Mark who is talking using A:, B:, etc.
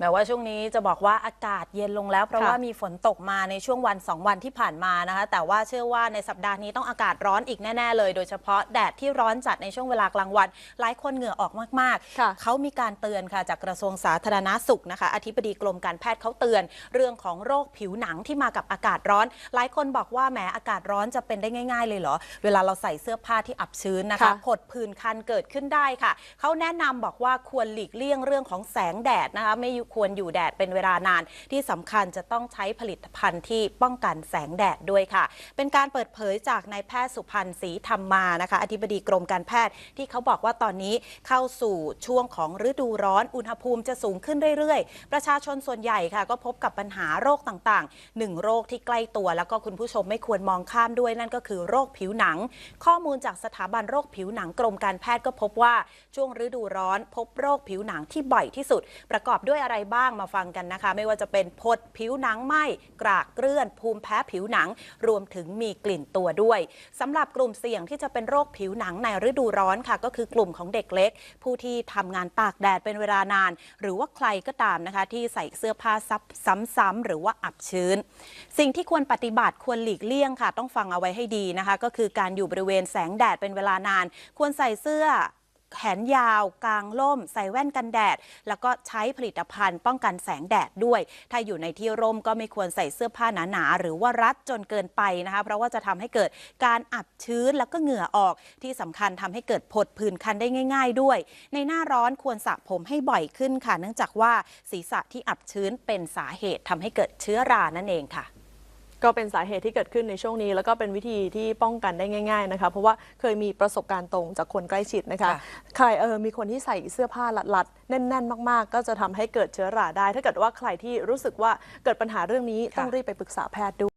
A: แม้ว่าช่วงนี้จะบอกว่าอากาศเย็นลงแล้ว เพราะ
B: ค่ะ
A: ว่ามีฝนตกมาในช่วงวัน 2 วันที่ผ่านมานะคะ แต่ว่าเชื่อว่าในสัปดาห์นี้ต้องอากาศร้อนอีกแน่ ๆ เลย โดยเฉพาะแดดที่ร้อนจัดในช่วงเวลากลางวัน หลายคนเหงื่อออกมาก
B: ค่ะ
A: ๆเขามีการเตือนค่ะจากกระทรวงสาธารณาสุขนะคะ อธิบดีกรมการแพทย์เขาเตือน เรื่องของโรคผิวหนังที่มากับอากาศร้อน หลายคนบอกว่าแหมอากาศร้อนจะเป็นได้ง่าย ๆ เลยเหรอ เวลาเราใส่เสื้อผ้าที่อับชื้นนะคะ
B: ค่ะ
A: ผดผื่นคันเกิดขึ้นได้ค่ะ เขาแนะนำบอกว่าควรหลีกเลี่ยงเรื่องของแสงแดดนะคะไม่ควรอยู่แดดเป็นเวลานาน ที่สำคัญจะต้องใช้ผลิตภัณฑ์ที่ป้องกันแสงแดดด้วยค่ะ เป็นการเปิดเผยจากนายแพทย์สุพันธ์ศรีธรรมมานะคะ อธิบดีกรมการแพทย์ที่เขาบอกว่าตอนนี้เข้าสู่ช่วงของฤดูร้อนอุณหภูมิจะสูงขึ้นเรื่อยๆ ประชาชนส่วนใหญ่ค่ะ ก็พบกับปัญหาโรคต่างๆหนึ่งโรคที่ใกล้ตัว แล้วก็คุณผู้ชมไม่ควรมองข้ามด้วยนั่นก็คือโรคผิวหนัง ข้อมูลจากสถาบันโรคผิวหนังกรมการแพทย์ก็พบว่าช่วงฤดูร้อน พบโรคผิวหนังที่บ่อยที่สุด ประกอบด้วยอะไรบ้างมาฟังกันนะคะ ไม่ว่าจะเป็นพดผิวหนังไหมกรากเกลื่อน ภูมิแพ้ผิวหนัง รวมถึงมีกลิ่นตัวด้วยสำหรับกลุ่มเสี่ยงที่จะเป็นโรคผิวหนังในฤดูร้อนค่ะ ก็คือกลุ่มของเด็กเล็ก ผู้ที่ทำงานตากแดดเป็นเวลานาน หรือว่าใครก็ตามนะคะ ที่ใส่เสื้อผ้าซับซ้ำๆหรือว่าอับชื้น สิ่งที่ควรปฏิบัติควรหลีกเลี่ยงค่ะ ต้องฟังเอาไว้ให้ดีนะคะ ก็คือการอยู่บริเวณแสงแดดเป็นเวลานาน ควรใส่เสื้อ แขนยาวกลางล่ม ใส่แว่นกันแดด แล้วก็ใช้ผลิตภัณฑ์ป้องกันแสงแดดด้วย ถ้าอยู่ในที่ร่มก็ไม่ควรใส่เสื้อผ้าหนาๆหรือว่ารัดจนเกินไปนะคะเพราะว่าจะทำให้เกิดการอับชื้นแล้วก็เหงื่อออกที่สำคัญทำให้เกิดผดผื่นคันได้ง่าย ๆ ด้วย ในหน้าร้อนควรสระผมให้บ่อยขึ้นค่ะ เนื่องจากว่าศีรษะที่อับชื้นเป็นสาเหตุทำให้เกิดเชื้อรานั่นเองค่ะ
B: ก็เป็นสาเหตุที่เกิดขึ้นในช่วงนี้ แล้วก็เป็นวิธีที่ป้องกันได้ง่าย ๆนะคะ เพราะว่าเคยมีประสบการณ์ตรงจากคนใกล้ชิดนะคะ
A: ค่ะ
B: ใครเออมีคนที่ใส่เสื้อผ้าลัดๆแน่น ๆ มากๆ ก็จะทำให้เกิดเชื้อราได้ ถ้าเกิดว่าใครที่รู้สึกว่าเกิดปัญหาเรื่องนี้
A: ค่ะ
B: ต้องรีบไปปรึกษาแพทย์ด้วย